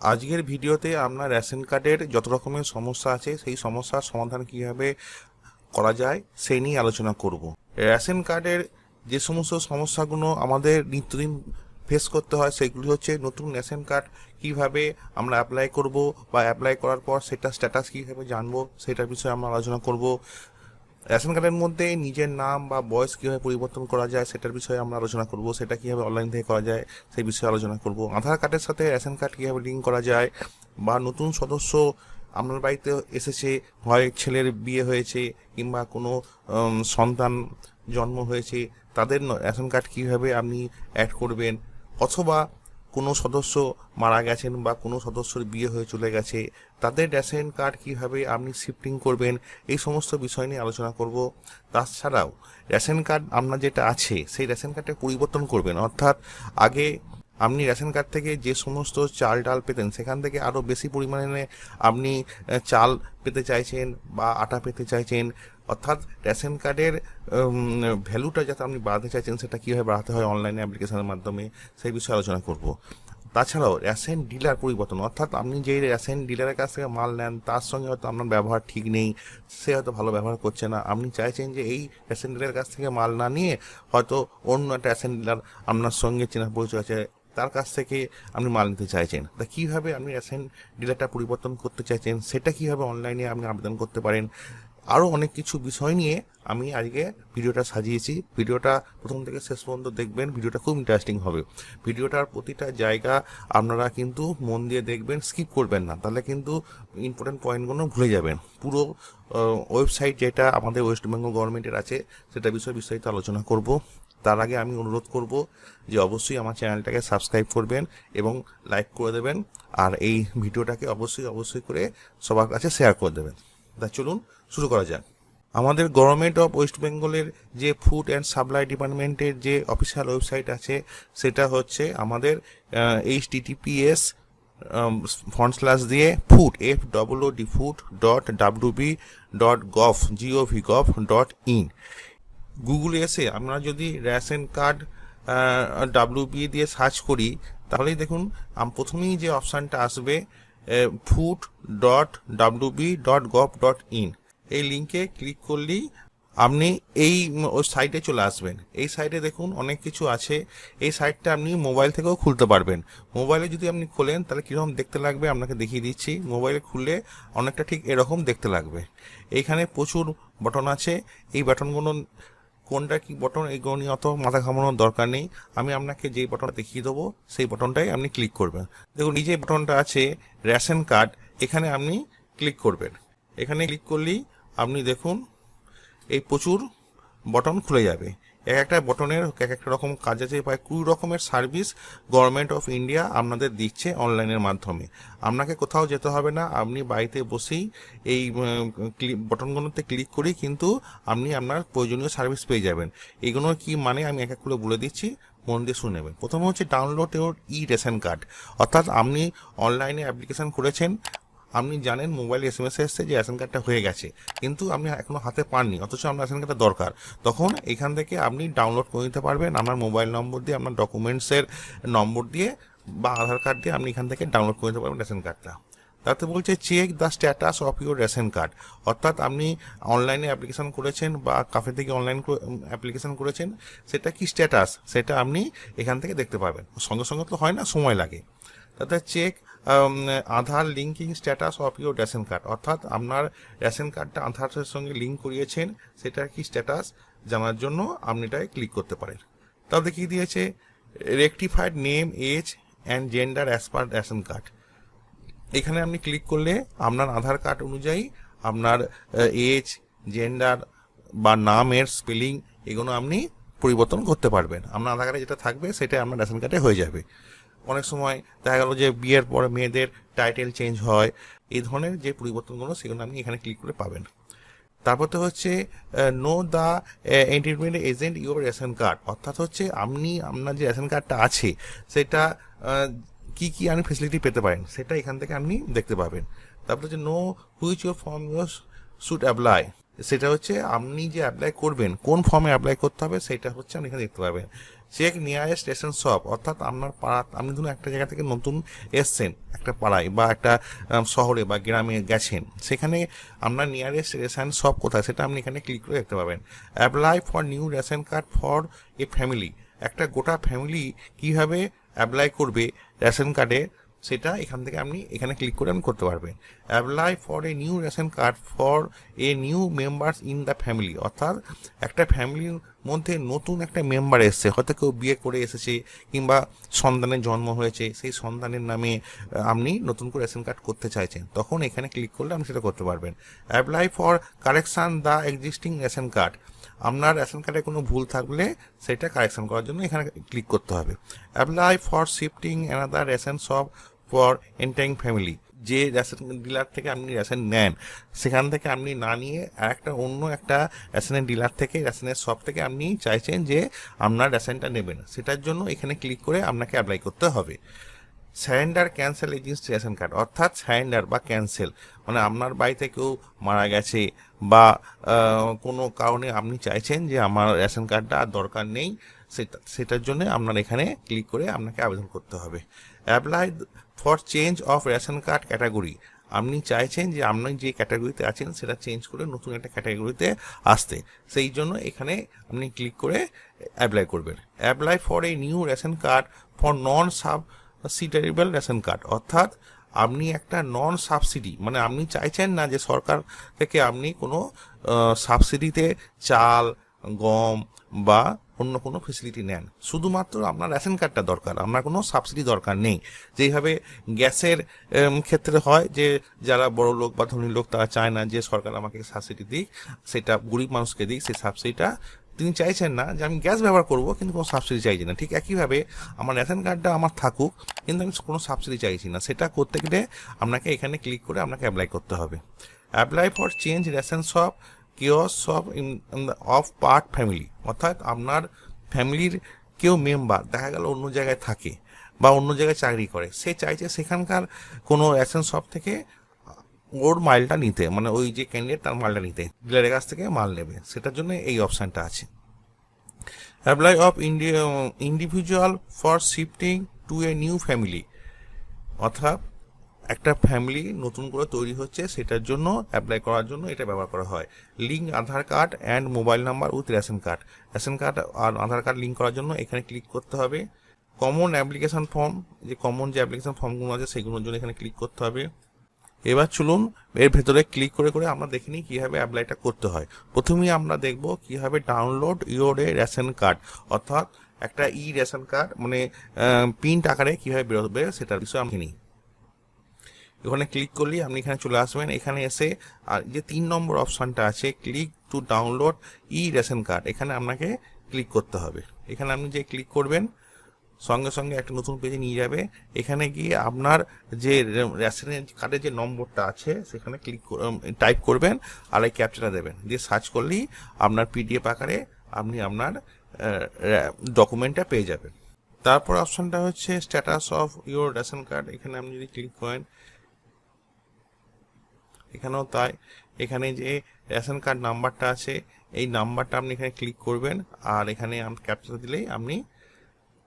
আজকের ভিডিওতে আমরা রেশন কার্ডের যত রকমের সমস্যা আছে, সেই সমস্যার সমাধান কীভাবে করা যায় সেই নিয়ে আলোচনা করব। রেশন কার্ডের যে সমস্ত সমস্যাগুলো আমাদের নিত্যদিন ফেস করতে হয়, সেগুলি হচ্ছে নতুন রেশন কার্ড কীভাবে আমরা অ্যাপ্লাই করব বা অ্যাপ্লাই করার পর সেটা স্ট্যাটাস কীভাবে জানব, সেটার বিষয়ে আমরা আলোচনা করব। রেশন কার্ডের মধ্যে নিজের নাম বা বয়স কীভাবে পরিবর্তন করা যায় সেটার বিষয়ে আমরা আলোচনা করব, সেটা কীভাবে অনলাইন থেকে করা যায় সেই বিষয়ে আলোচনা করব। আধার কার্ডের সাথে রেশন কার্ড কীভাবে লিঙ্ক করা যায় বা নতুন সদস্য আপনার বাড়িতে এসেছে, হয় ছেলের বিয়ে হয়েছে কিংবা কোনো সন্তান জন্ম হয়েছে, তাদের রেশন কার্ড কীভাবে আপনি অ্যাড করবেন অথবা কোনো সদস্য মারা গেছেন বা কোনো সদস্যর বিয়ে হয়ে চলে গেছে, তাদের রেশন কার্ড কীভাবে আপনি শিফটিং করবেন, এই সমস্ত বিষয় নিয়ে আলোচনা করব। তাছাড়াও, রেশন কার্ড আপনার যেটা আছে, সেই রেশন কার্ডটা পরিবর্তন করবেন। অর্থাৎ আগে আপনি রেশন কার্ড থেকে যে সমস্ত চাল ডাল পেতেন, সেখান থেকে আরও বেশি পরিমাণে আপনি চাল পেতে চাইছেন বা আটা পেতে চাইছেন। অর্থাৎ রেশন কার্ডের ভ্যালুটা যাতে আপনি বাড়াতে চাইছেন, সেটা কীভাবে বাড়াতে হয় অনলাইনে অ্যাপ্লিকেশনের মাধ্যমে, সেই বিষয়ে আলোচনা করব। তাছাড়াও রেশন ডিলার পরিবর্তন, অর্থাৎ আপনি যেই রেশন ডিলারের কাছ থেকে মাল নেন, তার সঙ্গে হয়তো আপনার ব্যবহার ঠিক নেই, সে হয়তো ভালো ব্যবহার করছে না। আপনি চাইছেন যে এই রেশন ডিলারের কাছ থেকে মাল না নিয়ে হয়তো অন্য একটা রেশন ডিলার আপনার সঙ্গে চেনা পরিচয় আছে তার কাছ থেকে আপনি মাল নিতে চাইছেন। তা কীভাবে আপনি রেশন ডিলারটা পরিবর্তন করতে চাইছেন? সেটা কীভাবে অনলাইনে আপনি আবেদন করতে পারেন? আরও অনেক কিছু বিষয় নিয়ে আমি আজকে ভিডিওটা সাজিয়েছি। ভিডিওটা প্রথম থেকে শেষ পর্যন্ত দেখবেন ভিডিওটা খুব ইন্টারেস্টিং হবে। ভিডিওটার প্রতিটা জায়গা আপনারা কিন্তু মন দিয়ে দেখবেন স্কিপ করবেন না। তাহলে কিন্তু ইম্পর্টেন্ট পয়েন্টগুলো ভুলে যাবেন। পুরো ওয়েবসাইট যেটা আমাদের ওয়েস্ট বেঙ্গল গভর্নমেন্টের আছে, সেটা বিষয়ে বিস্তারিত আলোচনা করব। তার আগে আমি অনুরোধ করব যে অবশ্যই আমার চ্যানেলটাকে সাবস্ক্রাইব করবেন এবং লাইক করে দেবেন আর এই ভিডিওটাকে অবশ্যই অবশ্যই করে সবার কাছে শেয়ার করে দেবেন। তা চলুন শুরু করা যাক। আমাদের গভর্নমেন্ট অফ ওয়েস্ট বেঙ্গলের যে ফুড অ্যান্ড সাপ্লাই ডিপার্টমেন্টের যে অফিসিয়াল ওয়েবসাইট আছে, সেটা হচ্ছে আমাদের এইচ টিটিপিএস ফ্রন্ট স্ল্যাশ দিয়ে food, F double D food dot WB dot gov GOV gov dot in. গুগলে এসে আমরা যদি রেশন কার্ড ডাব্লিউবি দিয়ে সার্চ করি, তাহলেই দেখুন প্রথমেই যে অপশানটা আসবে food dot WB dot gov dot in এই লিঙ্কে ক্লিক করলেই আপনি এই সাইটে চলে আসবেন। এই সাইটে দেখুন, অনেক কিছু আছে। এই সাইটটা আপনি মোবাইল থেকেও খুলতে পারবেন। মোবাইলে যদি আপনি খোলেন, তাহলে কীরকম দেখতে লাগবে, আপনাকে দেখিয়ে দিচ্ছি। মোবাইলে খুললে অনেকটা ঠিক এরকম দেখতে লাগবে। এইখানে প্রচুর বটন আছে। এই বাটনগুলো কোনটা কি বটন এগুলো নিয়ে অত মাথা ঘামানোর দরকার নেই। আমি আপনাকে যেই বটনটা দেখিয়ে দেবো, সেই বটনটাই আপনি ক্লিক করবেন। দেখুন, এই যে বটনটা আছে রেশন কার্ড এখানে আপনি ক্লিক করবেন। এখানে ক্লিক করলেই আপনি দেখুন, এই প্রচুর বটন খুলে যাবে। এক একটা বটনের এক একটা রকম কাজ আছে, প্রায় কুড়ি রকমের সার্ভিস গভর্নমেন্ট অফ ইন্ডিয়া আপনাদের দিচ্ছে অনলাইনের মাধ্যমে। আপনাকে কোথাও যেতে হবে না, আপনি বাড়িতে বসেই এই বটনগুলোতে ক্লিক করেই কিন্তু আপনি আপনার প্রয়োজনীয় সার্ভিস পেয়ে যাবেন। এগুলোর কি মানে আমি এক এক করে বলে দিচ্ছি, মন দিয়ে শুনে নেবেন। প্রথমে হচ্ছে download your E ration card অর্থাৎ আপনি অনলাইনে অ্যাপ্লিকেশন করেছেন আপনি জানেন মোবাইল এস এম এস এসছে যে রেশন কার্ডটা হয়ে গেছে, কিন্তু আপনি এখনও হাতে পাননি, অথচ আপনার রেশন কার্ডটা দরকার। তখন এখান থেকে আপনি ডাউনলোড করে নিতে পারবেন আপনার মোবাইল নম্বর দিয়ে, আপনার ডকুমেন্টসের নম্বর দিয়ে বা আধার কার্ড দিয়ে আপনি এখান থেকে ডাউনলোড করে নিতে পারবেন রেশন কার্ডটা। তাতে বলছে check the status of your ration card অর্থাৎ আপনি অনলাইনে অ্যাপ্লিকেশন করেছেন বা কাফে থেকে অনলাইন অ্যাপ্লিকেশন করেছেন, সেটা কি স্ট্যাটাস সেটা আপনি এখান থেকে দেখতে পাবেন সঙ্গে সঙ্গে তো হয় না, সময় লাগে। তাতে check Aadhaar linking status of your ration card অর্থাৎ আপনার রেশন কার্ডটা আধারের সঙ্গে লিঙ্ক করিয়েছেন, সেটার কি স্ট্যাটাস জানার জন্য আপনি এটায় ক্লিক করতে পারেন। তাতে কি দিয়েছে rectified name age and gender as per ration card এখানে আপনি ক্লিক করলে আপনার আধার কার্ড অনুযায়ী আপনার এজ জেন্ডার বা নামের স্পেলিং এগুলো আপনি পরিবর্তন করতে পারবেন। আপনার আধার কার্ডে যেটা থাকবে সেটা আপনার রেশন কার্ডে হয়ে যাবে। অনেক সময় দেখা গেল যে বিয়ের পরে মেয়েদের টাইটেল চেঞ্জ হয়, এই ধরনের যে পরিবর্তনগুলো সেগুলো আপনি এখানে ক্লিক করে পাবেন। তারপর তো হচ্ছে know the entertainment agent your ration card অর্থাৎ হচ্ছে আপনি, আপনার যে রেশন কার্ডটা আছে, সেটা কি কি আপনি ফেসিলিটি পেতে পারেন, সেটা এখান থেকে আপনি দেখতে পাবেন। তারপর হচ্ছে know which your form your should apply সেটা হচ্ছে আপনি যে অ্যাপ্লাই করবেন, কোন ফর্মে অ্যাপ্লাই করতে হবে সেটা হচ্ছে আপনি এখানে দেখতে পাবেন। চেক নিয়ারেস্ট রেশন শপ অর্থাৎ আপনার পাড়া, আপনি ধরুন একটা জায়গা থেকে নতুন এসছেন, একটা পাড়ায় বা একটা শহরে বা গ্রামে গেছেন, সেখানে আপনার নিয়ারেস্ট রেশন শপ কোথায় সেটা আপনি এখানে ক্লিক করে দেখতে পাবেন। Apply for new ration card for a family একটা গোটা ফ্যামিলি কীভাবে অ্যাপ্লাই করবে রেশন কার্ডে সেটা এখান থেকে আপনি এখানে ক্লিক করে আপনি করতে পারবেন। Apply for a new ration card for a new members in the family অর্থাৎ একটা ফ্যামিলির মধ্যে নতুন একটা মেম্বার এসছে। হয়তো কেউ বিয়ে করে এসেছে কিংবা সন্তানের জন্ম হয়েছে, সেই সন্তানের নামে আপনি নতুন করে রেশন কার্ড করতে চাইছেন, তখন এখানে ক্লিক করলে আপনি সেটা করতে পারবেন। Apply for correction the existing ration card আপনার রেশন কার্ডে কোনো ভুল থাকলে সেটা কারেকশন করার জন্য এখানে ক্লিক করতে হবে। Apply for shifting another ration shop for entering family যে রেশন ডিলার থেকে আপনি রেশন নেন, সেখান থেকে আপনি না নিয়ে আর একটা অন্য একটা রেশনের ডিলার থেকে রেশনের শপ থেকে আপনি চাইছেন যে আপনার রেশনটা নেবেন। সেটার জন্য এখানে ক্লিক করে আপনাকে অ্যাপ্লাই করতে হবে। Surrender cancel agency ration card অর্থাৎ স্যারেন্ডার বা ক্যান্সেল মানে আপনার বাড়িতে কেউ মারা গেছে বা কোনো কারণে আপনি চাইছেন যে আমার রেশন কার্ডটা আর দরকার নেই, সেটা, সেটার জন্য আপনার এখানে ক্লিক করে আপনাকে আবেদন করতে হবে। Apply for change of ration card category আপনি চাইছেন যে আপনি যে ক্যাটাগরিতে আছেন, সেটা চেঞ্জ করে নতুন একটা ক্যাটাগরিতে আসতে। সেই জন্য এখানে আপনি ক্লিক করে অ্যাপ্লাই করবেন। Apply for a new ration card for non sub সিটারেবল ration card অর্থাৎ আপনি একটা নন সাবসিডি মানে আপনি চাইছেন না যে সরকার থেকে আপনি কোনো সাবসিডিতে চাল, গম বা অন্য কোনো ফেসিলিটি নেন। শুধুমাত্র আপনার রেশন কার্ডটা দরকার। আপনার কোনো সাবসিডি দরকার নেই। যেইভাবে গ্যাসের ক্ষেত্রে হয় যে, যারা বড় লোক বা ধনী লোক, তারা চায় না যে, সরকার আমাকে সাবসিডি দিক, সেটা গরিব মানুষকে দিক, সেই সাবসিডিটা তিনি চাইছেন না যে, আমি গ্যাস ব্যবহার করব, কিন্তু কোনো সাবসিডি চাইছি না। ঠিক একইভাবে আমার রেশন কার্ডটা আমার থাকুক, কিন্তু আমি কোনো সাবসিডি চাইছি না। সেটা করতে গেলে আপনাকে এখানে ক্লিক করে আপনাকে অ্যাপ্লাই করতে হবে। Apply for change ration shop kiosk in of part family অর্থাৎ আপনার ফ্যামিলির কেউ মেম্বার দেখা গেল অন্য জায়গায় থাকে বা অন্য জায়গায় চাকরি করে, সে চাইছে সেখানকার কোনো রেশন শপ থেকে ওর মালটা নিতে মানে ওই যে ক্যান্ডিডেট তার মালটা নিতে ডিলারের কাছ থেকে মাল নেবে। সেটার জন্য এই অপশানটা আছে। Apply of individual for shifting to a new family অর্থাৎ একটা ফ্যামিলি নতুন করে তৈরি হচ্ছে, সেটার জন্য অ্যাপ্লাই করার জন্য এটা ব্যবহার করা হয়। Link Aadhaar card and mobile number with ration card ration card R Aadhaar card link করার জন্য এখানে ক্লিক করতে হবে। কমন অ্যাপ্লিকেশন ফর্ম যে কমন যে অ্যাপ্লিকেশান ফর্মগুলো আছে, সেগুলোর জন্য এখানে ক্লিক করতে হবে। এবার চলুন, এর ভেতরে ক্লিক করে করে আমরা দেখে নিই কীভাবে অ্যাপ্লাইটা করতে হয়। প্রথমেই আমরা দেখব কীভাবে download your E ration card অর্থাৎ একটা ই রেশন কার্ড মানে প্রিন্ট আকারে কীভাবে বেরোবে, সেটার বিষয়ে আমি নিই। ওখানে ক্লিক করলেই আপনি এখানে চলে আসবেন। এখানে এসে, আর যে তিন নম্বর অপশানটা আছে click to download E ration card এখানে আপনাকে ক্লিক করতে হবে। এখানে আপনি যে ক্লিক করবেন, সঙ্গে সঙ্গে একটা নতুন পেজে নিয়ে যাবে। এখানে গিয়ে আপনার যে রেশনের কার্ডের যে নম্বরটা আছে, সেখানে ক্লিক টাইপ করবেন, আর এই ক্যাপচারটা দেবেন। দিয়ে সার্চ করলেই আপনার পিডিএফ আকারে আপনি আপনার ডকুমেন্টটা পেয়ে যাবেন। তারপর অপশনটা হচ্ছে status of your ration card এখানে আপনি যদি ক্লিক করেন এখানেও তাই। এখানে যে রেশন কার্ড নাম্বারটা আছে, এই নাম্বারটা আপনি এখানে ক্লিক করবেন, আর এখানে ক্যাপচার দিলেই আপনি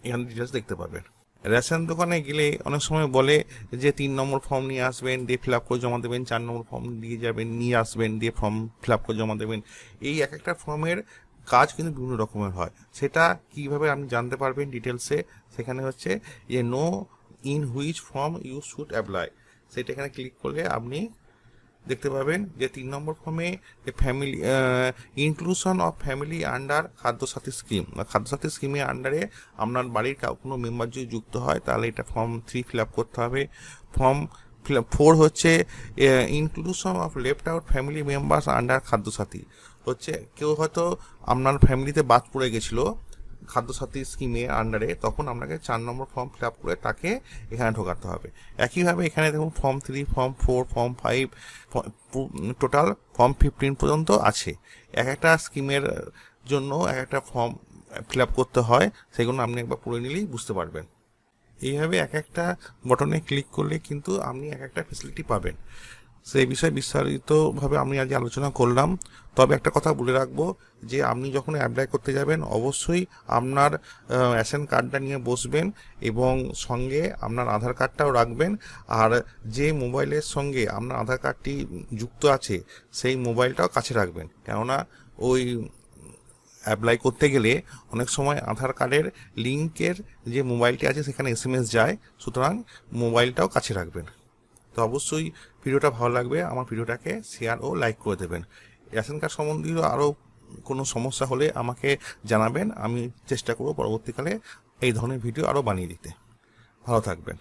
এখানে ডিটেলস দেখতে পাবেন রেশন দোকানে গেলে অনেক সময় বলে যে তিন নম্বর ফর্ম নিয়ে আসবেন, দিয়ে ফিল আপ করে জমা দেবেন, চার নম্বর ফর্ম দিয়ে যাবেন, নিয়ে আসবেন, দিয়ে ফর্ম ফিল আপ করে জমা দেবেন। এই এক একটা ফর্মের কাজ কিন্তু বিভিন্ন রকমের হয়। সেটা কীভাবে আপনি জানতে পারবেন ডিটেলসে সেখানে হচ্ছে যে know in which form you should apply সেটা এখানে ক্লিক করলে আপনি দেখতে পাবেন যে তিন নম্বর ফর্মে যে family inclusion of family under Khadyasathi scheme Khadyasathi স্কিমের আন্ডারে আপনার বাড়ির কোনো মেম্বার যদি যুক্ত হয়, তাহলে এটা ফর্ম থ্রি ফিল আপ করতে হবে। ফর্ম ফোর হচ্ছে inclusion of left out family members under Khadyasathi. হচ্ছে কেউ হয়তো আপনার ফ্যামিলিতে বাদ পড়ে গেছিল খাদ্যসাথী স্কিমের আন্ডারে তখন আপনাকে চার নম্বর ফর্ম ফিল আপ করে তাকে এখানে ঢোকাতে হবে। একইভাবে এখানে দেখুন form three form four form five total form fifteen পর্যন্ত আছে। এক একটা স্কিমের জন্য এক একটা ফর্ম ফিল আপ করতে হয়, সেগুলো আপনি একবার পড়ে নিলেই বুঝতে পারবেন। এইভাবে এক একটা বটনে ক্লিক করলে কিন্তু আপনি এক একটা ফেসিলিটি পাবেন। সেই বিষয়ে বিস্তারিতভাবে আমি আজ আলোচনা করলাম। তবে একটা কথা বলে রাখব যে, আপনি যখন অ্যাপ্লাই করতে যাবেন, অবশ্যই আপনার রেশন কার্ডটা নিয়ে বসবেন এবং সঙ্গে আপনার আধার কার্ডটাও রাখবেন। আর যে মোবাইলের সঙ্গে আপনার আধার কার্ডটি যুক্ত আছে, সেই মোবাইলটাও কাছে রাখবেন। কেননা ওই অ্যাপ্লাই করতে গেলে অনেক সময় আধার কার্ডের লিঙ্কের যে মোবাইলটি আছে, সেখানে এস যায়। সুতরাং মোবাইলটাও কাছে রাখবেন। তো অবশ্যই ভিডিওটা ভালো লাগবে। আমার ভিডিওটাকে শেয়ার ও লাইক করে দেবেন। রেশন কার্ড সম্বন্ধীয় আরও কোনো সমস্যা হলে আমাকে জানাবেন। আমি চেষ্টা করব পরবর্তীকালে এই ধরনের ভিডিও আরও বানিয়ে দিতে। ভালো থাকবেন।